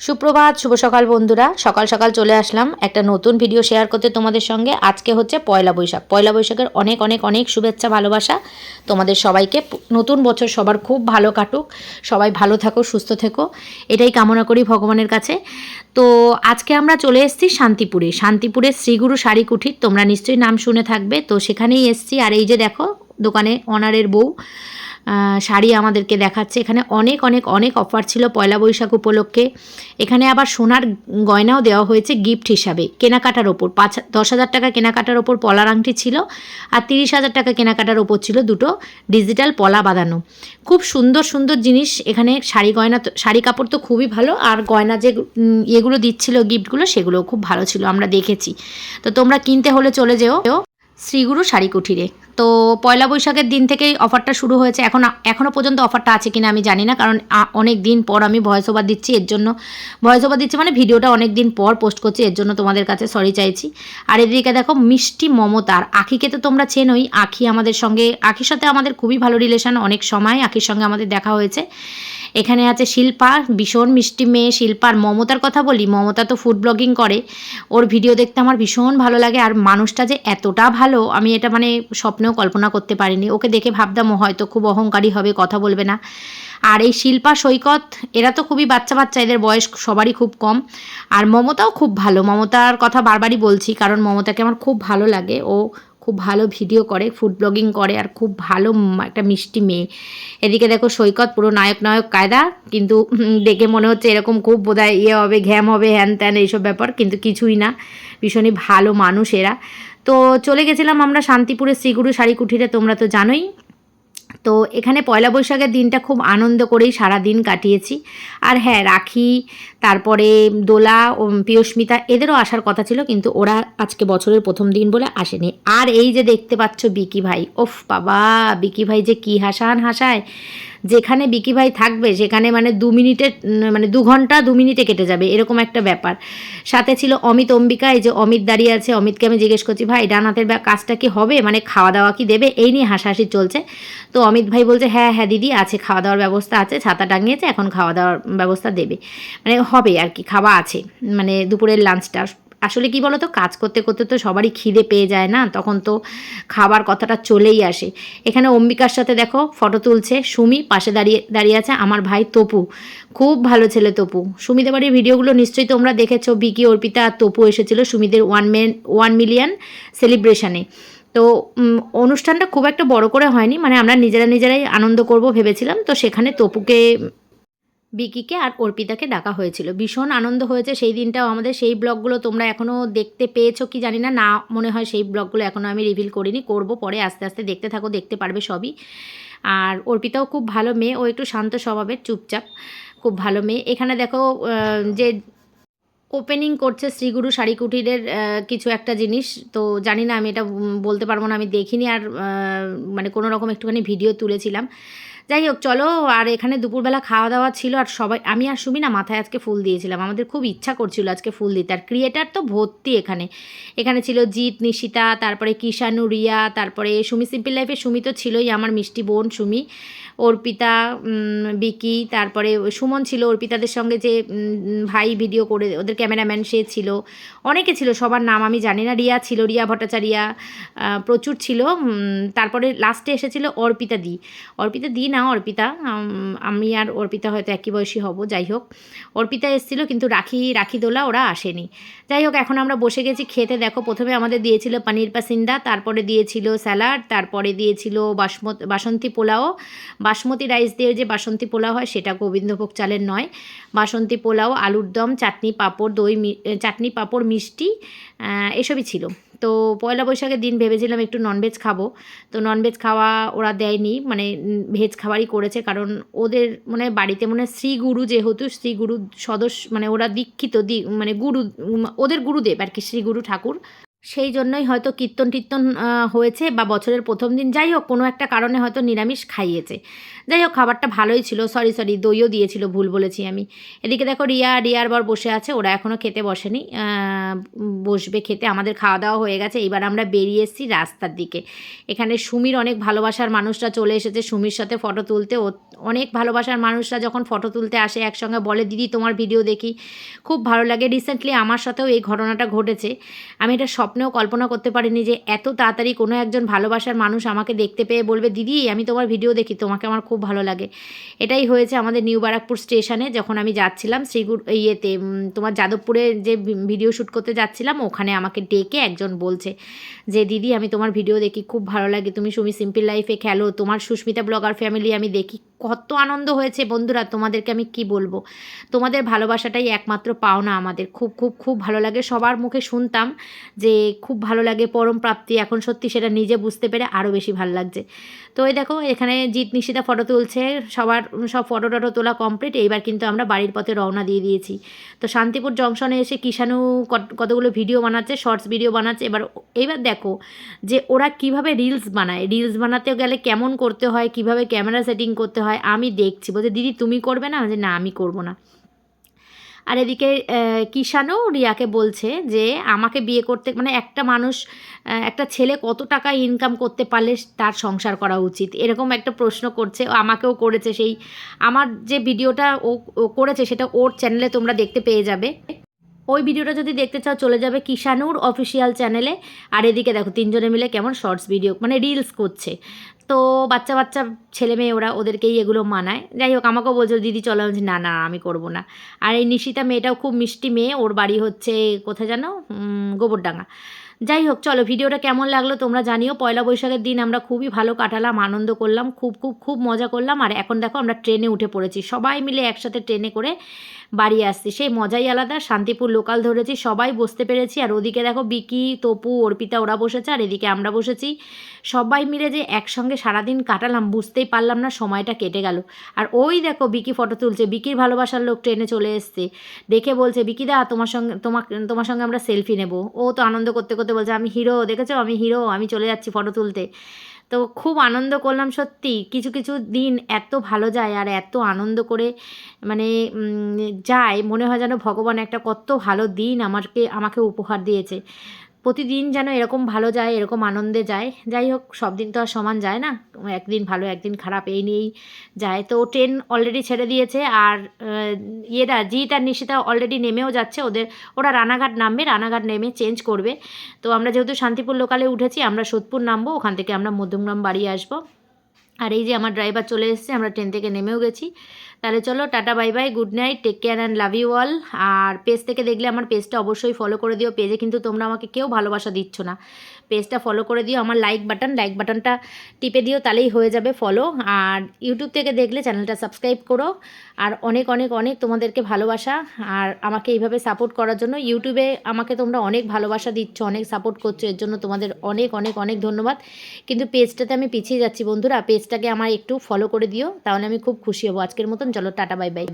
সুপ্রভাত, শুভ সকাল বন্ধুরা। সকাল সকাল চলে আসলাম একটা নতুন ভিডিও শেয়ার করতে তোমাদের সঙ্গে। আজকে হচ্ছে পয়লা বৈশাখ। পয়লা বৈশাখের অনেক অনেক অনেক শুভেচ্ছা, ভালোবাসা। তোমাদের সবাইকে নতুন বছর সবার খুব ভালো কাটুক। সবাই ভালো থাকো, সুস্থ থেকো। এটাই কামনা করি ভগবানের কাছে। তো আজকে আমরা চলে এসেছি শান্তিপুরে। শান্তিপুরে শ্রীগুরু শাড়ি কুঠির তোমরা নিশ্চয়ই নাম শুনে থাকবে। তো সেখানেই এসছি। আর এই যে দেখো, দোকানে অনারের বউ। শাড়ি আমাদেরকে দেখাচ্ছে। এখানে অনেক অনেক অনেক অফার ছিল পয়লা বৈশাখ উপলক্ষে। এখানে আবার সোনার গয়নাও দেওয়া হয়েছে গিফট হিসাবে, কেনাকাটার ওপর। পাঁচ, দশ হাজার টাকা কেনাকাটার ওপর পলার আংটি ছিল আর তিরিশ হাজার টাকা কেনাকাটার ওপর ছিল দুটো ডিজিটাল পলা বাঁধানো। খুব সুন্দর সুন্দর জিনিস। এখানে শাড়ি গয়না তো, শাড়ি কাপড় তো খুবই ভালো আর গয়না যে ইয়েগুলো দিচ্ছিল গিফটগুলো সেগুলোও খুব ভালো ছিল, আমরা দেখেছি। তো তোমরা কিনতে হলে চলে যেও। শ্রীগুরু শাড়ি কুঠিরে তো পয়লা বৈশাখের দিন থেকেই অফারটা শুরু হয়েছে। এখন এখনও পর্যন্ত অফারটা আছে কিনা আমি জানি না, কারণ অনেক দিন পর আমি ভয়েস ওভার দিচ্ছি, এর জন্য ভয়েস ওভার দিচ্ছি মানে ভিডিওটা অনেক দিন পর পোস্ট করছি, এর জন্য তোমাদের কাছে সরি চাইছি। আর এদিকে দেখো, মিষ্টি মমতার আখিকে তো তোমরা চেনোই, আখি আমাদের সঙ্গে, আখির সাথে আমাদের খুবই ভালো রিলেশন অনেক সময় আখির সঙ্গে আমাদের দেখা হয়েছে। এখানে আছে শিল্পা, ভীষণ মিষ্টি মেয়ে শিল্পার মমতার কথা বলি, মমতা তো ফুড ব্লগিং করে। ওর ভিডিও দেখতে আমার ভীষণ ভালো লাগে। আর মানুষটা যে এতটা ভালো, আমি এটা মানে স্বপ্নেও কল্পনা করতে পারিনি। ওকে দেখে ভাবতাম হয়তো খুব অহংকারী হবে, কথা বলবে না। আর এই শিল্পা, সৈকত, এরা তো খুবই বাচ্চা বাচ্চা, এদের বয়স সবারই খুব কম। আর মমতাও খুব ভালো। মমতার কথা বারবারই বলছি, কারণ মমতাকে আমার খুব ভালো লাগে। ও খুব ভালো ভিডিও করে ফুড ব্লগিং করে আর খুব ভালো একটা মিষ্টি মেয়ে। এদিকে দেখো সৈকত, পুরো নায়ক নায়ক কায়দা, কিন্তু দেখে মনে হচ্ছে এরকম খুব বোধহয় ইয়ে হবে, ঘ্যাম হবে, হ্যান ত্যান এইসব ব্যাপার, কিন্তু কিছুই না। ভীষণই ভালো মানুষ এরা। তো চলে গেছিলাম আমরা শান্তিপুরের শ্রীগুরু শাড়ি কুঠিরে তোমরা তো জানোই। তো এখানে পয়লা বৈশাখের দিনটা খুব আনন্দ করেই সারা দিন কাটিয়েছি। আর হ্যাঁ রাখি তারপরে দোলা পিয়স্মিতা এদেরও আসার কথা ছিল, কিন্তু ওরা আজকে বছরের প্রথম দিন বলে আসেনি। আর এই যে দেখতে পাচ্ছ বিকি ভাই, ওফ বাবা, বিকি ভাই যে কী হাসান হাসায়। যেখানে বিকি ভাই থাকবে, সেখানে মানে দু মিনিটে মানে দু ঘণ্টা, দু মিনিটে কেটে যাবে, এরকম একটা ব্যাপার। সাথে ছিল অমিত অম্বিকা, এই যে অমিত দাঁড়িয়ে আছে, অমিতকে আমি জিজ্ঞেস করছি, ভাই, ডান হাতের কাজটা কি হবে? মানে খাওয়া দাওয়া কি দেবে? এই নিয়ে হাসাহাসি চলছে। তো অমিত ভাই বলছে হ্যাঁ হ্যাঁ দিদি আছে, খাওয়া দাওয়ার ব্যবস্থা আছে, ছাতা টাঙিয়েছে, এখন খাওয়া দাওয়ার ব্যবস্থা দেবে। মানে হবে আর কি, খাওয়া আছে। মানে দুপুরের লাঞ্চটা আসলে কি বলতো, কাজ করতে করতে তো সবারই খিদে পেয়ে যায় না, তখন তো খাবার কথাটা চলেই আসে। এখানে অম্বিকার সাথে দেখো ফটো তুলছে সুমি, পাশে দাঁড়িয়ে দাঁড়িয়ে আছে আমার ভাই তপু। খুব ভালো ছেলে তপু। সুমিদের বাড়ির ভিডিওগুলো নিশ্চয়ই তোমরা দেখেছ, বিকি, অর্পিতা আর তপু এসেছিল সুমিদের ওয়ান মেন ওয়ান মিলিয়ন সেলিব্রেশনে তো অনুষ্ঠানটা খুব একটা বড় করে হয়নি মানে আমরা নিজেরা নিজেরাই আনন্দ করব ভেবেছিলাম। তো সেখানে তপুকে বিকিকে আর অর্পিতাকে ডাকা হয়েছিল। ভীষণ আনন্দ হয়েছে সেই দিনটাও। আমাদের সেই ব্লগগুলো তোমরা এখনও দেখতে পেয়েছ কি জানি না। না মনে হয় সেই ব্লগগুলো এখনও আমি রিভিল করিনি। করব পরে আস্তে আস্তে দেখতে থাকো, দেখতে পারবে সবই। আর অর্পিতাও খুব ভালো মেয়ে। ও একটু শান্ত স্বভাবের, চুপচাপ খুব ভালো মেয়ে। এখানে দেখো যে ওপেনিং করছে শ্রীগুরু শাড়ি কুটিরের কিছু একটা জিনিস। তো জানি না আমি এটা বলতে পারব না। আমি দেখিনি আর মানে কোনো রকম একটুখানি ভিডিও তুলেছিলাম। যাই হোক চলো, আর এখানে দুপুরবেলা খাওয়া দাওয়া ছিল, আর সবাই, আমি আর সুমি না, মাথায় আজকে ফুল দিয়েছিলাম। আমাদের খুব ইচ্ছা করছিল আজকে ফুল দিতে, আর ক্রিয়েটার তো ভর্তি এখানে। এখানে ছিল জিৎ, নিশিতা, তারপরে কিষানু রিয়া, তারপরে সুমি সিম্পল লাইফে সুমি তো ছিলই, আমার মিষ্টি বোন সুমি। অর্পিতা বিকি, তারপরে সুমন ছিল অর্পিতাদের সঙ্গে যে ভাই ভিডিও করে, ওদের ক্যামেরাম্যান সে ছিল। অনেকে ছিল, সবার নাম আমি জানি না। রিয়া ছিল, রিয়া ভট্টাচারিয়া প্রচুর ছিল। তারপরে লাস্টে এসেছিল অর্পিতা দি। অর্পিতা দি না, অর্পিতা আমি আর অর্পিতা হয়তো একই বয়সী হব, যাই হোক। অর্পিতা এসেছিল, কিন্তু রাখি রাখি দোলা ওরা আসেনি। যাই হোক, এখন আমরা বসে গেছি খেতে। দেখো, প্রথমে আমাদের দিয়েছিল পানির পাসিন্দা, তারপরে দিয়েছিল স্যালাড, তারপরে দিয়েছিল বাসমত, বাসন্তী পোলাও বাসমতি রাইস দিয়ে যে বাসন্তী পোলাও হয়, সেটা গোবিন্দভোগ চালের নয়। বাসন্তী পোলাও, আলুর দম, চাটনি পাঁপড়, দই চাটনি পাঁপড়, মিষ্টি এসবই ছিল। তো পয়লা বৈশাখের দিন ভেবেছিলাম একটু ননভেজ খাব। তো ননভেজ খাওয়া ওরা দেয়নি মানে ভেজ খাবারই করেছে, কারণ ওদের মানে বাড়িতে মানে শ্রীগুরু যেহেতু শ্রীগুরু সদস্য মানে ওরা দীক্ষিত, দি মানে গুরু ওদের গুরুদেব আর কি শ্রীগুরু ঠাকুর। সেই জন্যই হয়তো কীর্তন টীর্তন হয়েছে বা বছরের প্রথম দিন। যাই হোক, কোনো একটা কারণে হয়তো নিরামিষ খাইয়েছে। যাই হোক, খাবারটা ভালোই ছিল। সরি সরি, দইও দিয়েছিল, ভুল বলেছি আমি। এদিকে দেখো, রিয়া, রিয়ার বর বসে আছে। ওরা এখনও খেতে বসেনি। বসবে খেতে। আমাদের খাওয়া দাওয়া হয়ে গেছে। এবার আমরা বেরিয়ে এসেছি রাস্তার দিকে। এখানে সুমির অনেক ভালোবাসার মানুষরা চলে এসেছে। সুমির সাথে ফটো তুলতে। অনেক ভালোবাসার মানুষরা যখন ফটো তুলতে আসে, একসঙ্গে বলে, দিদি, তোমার ভিডিও দেখি। খুব ভালো লাগে। রিসেন্টলি আমার সাথেও এই ঘটনাটা ঘটেছে। আমি এটা স্বপ্নেও কল্পনা করতে পারিনি যে এত তাড়াতাড়ি কোনো একজন ভালোবাসার মানুষ আমাকে দেখতে পেয়ে বলবে, দিদি, আমি তোমার ভিডিও দেখি, তোমাকে আমার খুব ভালো লাগে। এটাই হয়েছে আমাদের নিউ বারাকপুর স্টেশনে যখন আমি যাচ্ছিলাম, শ্রীগুর ইয়েতে তোমার যাদবপুরে যে ভিডিও শ্যুট করতে যাচ্ছিলাম, ওখানে আমাকে ডেকে একজন বলছে যে, দিদি, আমি তোমার ভিডিও দেখি, খুব ভালো লাগে। তুমি সুমি সিম্পল লাইফে খেলো। তোমার সুস্মিতা ব্লগার ফ্যামিলি আমি দেখি কত আনন্দ হয়েছে বন্ধুরা, তোমাদেরকে আমি কি বলব? তোমাদের ভালোবাসাটাই একমাত্র পাওনা আমাদের। খুব খুব খুব ভালো লাগে। সবার মুখে শুনতাম যে খুব ভালো লাগে পরম প্রাপ্তি। এখন সত্যি সেটা নিজে বুঝতে পেরে আরও বেশি ভালো লাগছে। তো এই দেখো, এখানে জিৎ নিশিতা ফটো তুলছে। সবার, সব ফটো টটো তোলা কমপ্লিট এইবার কিন্তু আমরা বাড়ির পথে রওনা দিয়ে দিয়েছি। তো শান্তিপুর জংশনে এসে কিষাণু কত- কতগুলো ভিডিও বানাচ্ছে শর্টস ভিডিও বানাচ্ছে। এবার এইবার দেখো যে ওরা কীভাবে রিলস বানায়। রিলস বানাতে গেলে কেমন করতে হয়, কীভাবে ক্যামেরা সেটিং করতে হয় আমি দেখছি। বলছে, দিদি, তুমি করবে না? যে না, আমি করব না। আর এদিকে কিষানও রিয়াকে বলছে যে, আমাকে বিয়ে করতে মানে একটা মানুষ একটা ছেলে কত টাকা ইনকাম করতে পারলে তার সংসার করা উচিত? এরকম একটা প্রশ্ন করছে আমাকেও করেছে সেই, আমার যে ভিডিওটা ও করেছে সেটা ওর চ্যানেলে তোমরা দেখতে পেয়ে যাবে। ওই ভিডিওটা যদি দেখতে চাও, চলে যাবে কিষানুর অফিসিয়াল চ্যানেলে আর এদিকে দেখো, তিনজনে মিলে কেমন শর্টস ভিডিও মানে রিলস করছে। তো বাচ্চা বাচ্চা ছেলে মেয়ে ওরা ওদেরকেই এগুলো মানায়। যাই হোক, আমাকেও বলছিল দিদি, চলো। আমি না না, আমি করব না। আর এই নিশিতা মেয়েটাও খুব মিষ্টি মেয়ে, ওর বাড়ি হচ্ছে, কোথায় জানো? গোবরডাঙ্গা। যাই হোক, চলো, ভিডিওটা কেমন লাগল তোমরা জানিও। পয়লা বৈশাখের দিন আমরা খুবই ভালো কাটালাম, আনন্দ করলাম, খুব খুব খুব মজা করলাম। আর এখন দেখো, আমরা ট্রেনে উঠে পড়েছি। সবাই মিলে একসাথে ট্রেনে করে বাড়ি আসছি। সেই মজাই আলাদা, শান্তিপুর লোকাল ধরেছি, সবাই বসতে পেরেছি। আর ওদিকে দেখো, বিকি, তপু, অর্পিতা, ওরা বসেছে, আর এদিকে আমরা বসেছি। সবাই মিলে যে একসঙ্গে সারাদিন কাটালাম, বুঝতেই পারলাম না, সময়টা কেটে গেল। আর ওই দেখো, বিকি ফটো তুলছে। বিকির ভালোবাসার লোক ট্রেনে চলে এসছে। দেখে বলছে বিকিদা তোমার সঙ্গে তোমার তোমার সঙ্গে আমরা সেলফি নেব। ও তো আনন্দ করতে করতে বলছে, আমি হিরো দেখেছ? আমি হিরো আমি চলে যাচ্ছি ফটো তুলতে। তো খুব আনন্দ করলাম সত্যি। কিছু কিছু দিন এত ভালো যায় আর এত আনন্দ করে মানে যায়। মনে হয় যেন ভগবান একটা কত ভালো দিন আমাকে আমাকে উপহার দিয়েছে। প্রতিদিন যেন এরকম ভালো যায়, এরকম আনন্দে যায়। যাই হোক, সব দিন তো আর সমান যায় না। একদিন ভালো, একদিন খারাপ, এই নিয়েই যায়। তো ট্রেন অলরেডি ছেড়ে দিয়েছে আর ইয়েরা জিৎ আর নিশিতা অলরেডি নেমেও যাচ্ছে। ওদের, ওরা রানাঘাট নামবে, রানাঘাট নেমে চেঞ্জ করবে। তো আমরা যেহেতু শান্তিপুর লোকালে উঠেছি, আমরা সোদপুর নামবো, ওখান থেকে আমরা মধ্যমগ্রাম বাড়ি আসব। আর এই যে আমার ড্রাইভার চলে এসেছে, আমরা ট্রেন থেকে নেমেও গেছি। তাহলে চলো, tata, bye bye, good night, take care and love you all. R page থেকে দেখলে আমার পেজটা অবশ্যই ফলো করে দিও। পেজে কিন্তু তোমরা আমাকে কেউ ভালোবাসা দিচ্ছ না। পেজটা ফলো করে দিও, আমার লাইক বাটন লাইক বাটনটা টিপে দিও, তাহলেই হয়ে যাবে ফলো আর ইউটিউব থেকে দেখলে চ্যানেলটা সাবস্ক্রাইব করো। আর অনেক অনেক অনেক তোমাদেরকে ভালোবাসা। আর আমাকে এইভাবে সাপোর্ট করার জন্য ইউটিউবে আমাকে তোমরা অনেক ভালোবাসা দিচ্ছ, অনেক সাপোর্ট করছ, এর জন্য তোমাদের অনেক অনেক অনেক ধন্যবাদ। কিন্তু পেজটাতে আমি পিছিয়ে যাচ্ছি বন্ধুরা, পেজটাকে আমার একটু ফলো করে দিও, তাহলে আমি খুব খুশি হব। আজকের মতন, চলো, টাটা বাই বাই